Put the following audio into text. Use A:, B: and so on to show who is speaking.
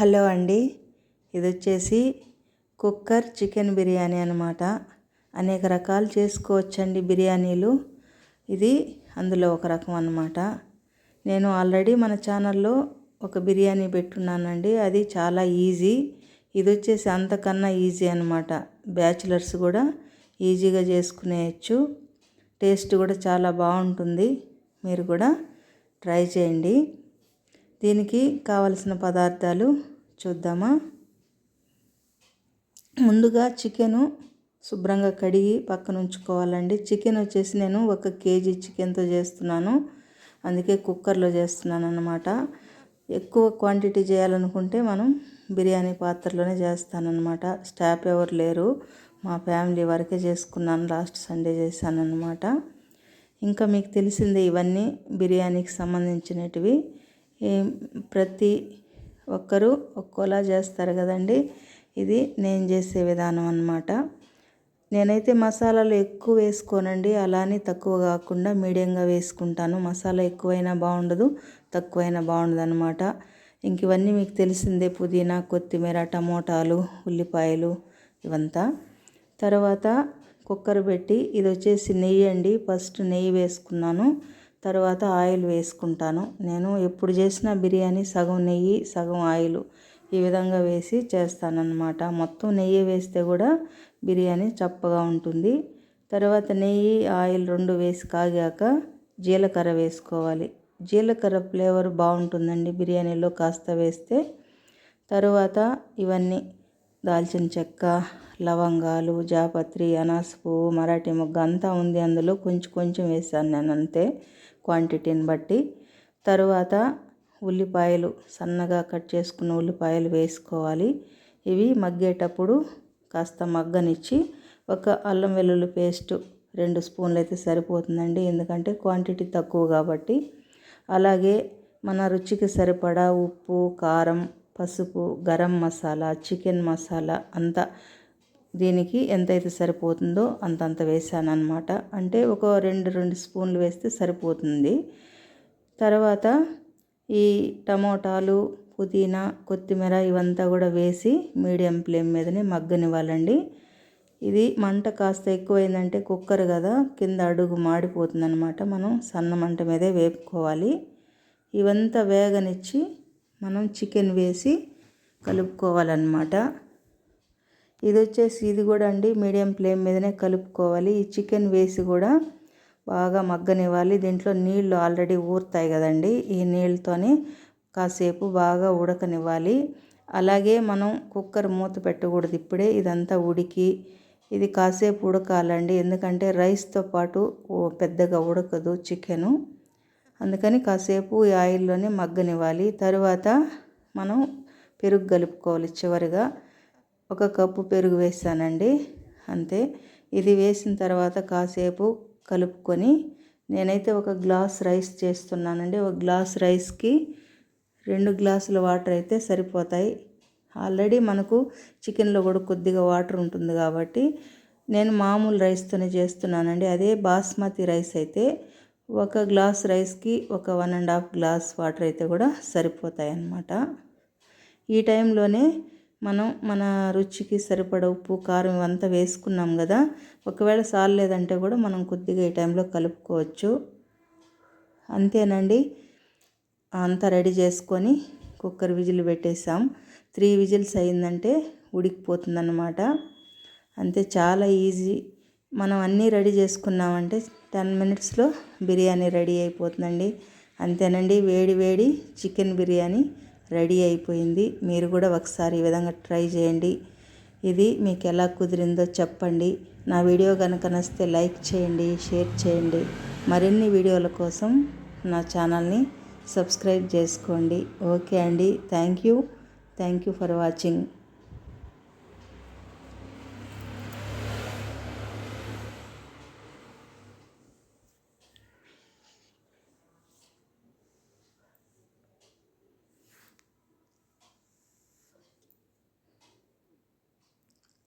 A: Hello అండి. ఇది వచ్చేసి కుక్కర్ చికెన్ బిర్యానీ అనమాట అనేక రకాలు చేసుకోవచ్చండి బిర్యానీలు. ఇది అందులో ఒక రకం అనమాట నేను ఆల్రెడీ మన ఛానల్లో ఒక బిర్యానీ పెట్టున్నానండి. అది చాలా ఈజీ. ఇది వచ్చేసి అంతకన్నా ఈజీ అనమాట బ్యాచిలర్స్ కూడా ఈజీగా చేసుకునేయచ్చు. టేస్ట్ కూడా చాలా బాగుంటుంది. మీరు కూడా ట్రై చేయండి. దీనికి కావలసిన పదార్థాలు చూద్దామా? ముందుగా చికెను శుభ్రంగా కడిగి పక్కన ఉంచుకోవాలండి. చికెన్ వచ్చేసి నేను ఒక కేజీ చికెన్తో చేస్తున్నాను. అందుకే కుక్కర్లో చేస్తున్నాను అన్నమాట ఎక్కువ క్వాంటిటీ చేయాలనుకుంటే మనం బిర్యానీ పాత్రలోనే చేస్తానన్నమాట. స్టాఫ్ ఎవరు లేరు. మా ఫ్యామిలీ వరకే చేసుకున్నాను. లాస్ట్ సండే చేశానన్నమాట. ఇంకా మీకు తెలిసిందే ఇవన్నీ బిర్యానీకి సంబంధించినటివి. ప్రతి ఒక్కరూ ఒక్కోలా చేస్తారు కదండి. ఇది నేను చేసే విధానం అన్నమాట. నేనైతే మసాలాలు ఎక్కువ వేసుకోనండి. అలానే తక్కువ కాకుండా మీడియంగా వేసుకుంటాను. మసాలా ఎక్కువైనా బాగుండదు తక్కువైనా బాగుండదు అనమాట ఇంక ఇవన్నీ మీకు తెలిసిందే పుదీనా కొత్తిమీర టమోటాలు ఉల్లిపాయలు ఇవంతా. తర్వాత కుక్కర్ పెట్టి ఇది వచ్చేసి నెయ్యి అండి. ఫస్ట్ నెయ్యి వేసుకున్నాను. తర్వాత ఆయిల్ వేసుకుంటాను. నేను ఎప్పుడు చేసిన బిర్యానీ సగం నెయ్యి సగం ఆయిల్ ఈ విధంగా వేసి చేస్తానన్నమాట. మొత్తం నెయ్యి వేస్తే కూడా బిర్యానీ చప్పగా ఉంటుంది. తర్వాత నెయ్యి ఆయిల్ రెండు వేసి కాగాక జీలకర్ర వేసుకోవాలి. జీలకర్ర ఫ్లేవర్ బాగుంటుందండి బిర్యానీలో కాస్త వేస్తే. తరువాత ఇవన్నీ దాల్చిన చెక్క లవంగాలు జాపత్రి అనాస పువ్వు మరాఠీ మొగ్గ అంతా ఉంది అందులో కొంచెం కొంచెం వేసాను నేను అంతే. క్వాంటిటీని బట్టి. తరువాత ఉల్లిపాయలు సన్నగా కట్ చేసుకున్న ఉల్లిపాయలు వేసుకోవాలి. ఇవి మగ్గేటప్పుడు కాస్త మగ్గనిచ్చి ఒక అల్లం వెల్లుల్లి పేస్ట్ రెండు స్పూన్లు అయితే సరిపోతుందండి. ఎందుకంటే క్వాంటిటీ తక్కువ కాబట్టి. అలాగే మన రుచికి సరిపడా ఉప్పు కారం పసుపు గరం మసాలా చికెన్ మసాలా అంతా దీనికి ఎంతైతే సరిపోతుందో అంతంత వేసాను అనమాట అంటే ఒక రెండు రెండు స్పూన్లు వేస్తే సరిపోతుంది. తర్వాత ఈ టమోటాలు పుదీనా కొత్తిమీర ఇవంతా కూడా వేసి మీడియం ఫ్లేమ్ మీదనే మగ్గనివ్వాలండి. ఇది మంట కాస్త ఎక్కువైందంటే కుక్కర్ కదా కింద అడుగు మాడిపోతుంది అనమాట మనం సన్న మంట మీదే వేపుకోవాలి. ఇవంతా వేగనిచ్చి మనం చికెన్ వేసి కలుపుకోవాలన్నమాట. ఇది వచ్చేసి ఇది కూడా అండి మీడియం ఫ్లేమ్ మీదనే కలుపుకోవాలి. ఈ చికెన్ వేసి కూడా బాగా మగ్గనివ్వాలి. దీంట్లో నీళ్ళు ఆల్రెడీ ఊరుతాయి కదండి. ఈ నీళ్ళతోని కాసేపు బాగా ఉడకనివ్వాలి. అలాగే మనం కుక్కర్ మూత పెట్టకూడదు ఇప్పుడే. ఇదంతా ఉడికి ఇది కాసేపు ఉడకాలండి. ఎందుకంటే రైస్తో పాటు పెద్దగా ఉడకదు చికెను. అందుకని కాసేపు ఈ ఆయిల్లోనే మగ్గనివ్వాలి. తరువాత మనం పెరుగు కలుపుకోవాలి చివరిగా. ఒక కప్పు పెరుగు వేసానండి అంతే. ఇది వేసిన తర్వాత కాసేపు కలుపుకొని నేనైతే ఒక గ్లాస్ రైస్ చేస్తున్నానండి. ఒక గ్లాస్ రైస్కి రెండు గ్లాసుల వాటర్ అయితే సరిపోతాయి. ఆల్రెడీ మనకు చికెన్లో కూడా కొద్దిగా వాటర్ ఉంటుంది కాబట్టి నేను మామూలు రైస్తోనే చేస్తున్నానండి. అదే బాస్మతి రైస్ అయితే ఒక గ్లాస్ రైస్కి ఒక one and half glass water అయితే కూడా సరిపోతాయి అన్నమాట ఈ టైంలోనే మనం మన రుచికి సరిపడ ఉప్పు కారం ఇవంతా వేసుకున్నాం కదా ఒకవేళ సాలేదంటే కూడా మనం కొద్దిగా ఈ టైంలో కలుపుకోవచ్చు. అంతేనండి. అంతా రెడీ చేసుకొని కుక్కర్ విజిల్ పెట్టేసాం త్రీ విజిల్స్ అయిందంటే ఉడికిపోతుందన్నమాట. అంతే చాలా ఈజీ. మనం అన్నీ రెడీ చేసుకున్నామంటే టెన్ మినిట్స్లో బిర్యానీ రెడీ అయిపోతుందండి. అంతేనండి. వేడి వేడి చికెన్ బిర్యానీ రెడీ అయిపోయింది. మీరు కూడా ఒకసారి ఈ విధంగా ట్రై చేయండి. ఇది మీకు ఎలా కుదిరిందో చెప్పండి. నా వీడియో కనుక నచ్చితే లైక్ చేయండి షేర్ చేయండి. మరిన్ని వీడియోల కోసం నా ఛానల్ని సబ్స్క్రైబ్ చేసుకోండి. ఓకే అండి. Thank you. Thank you for watching.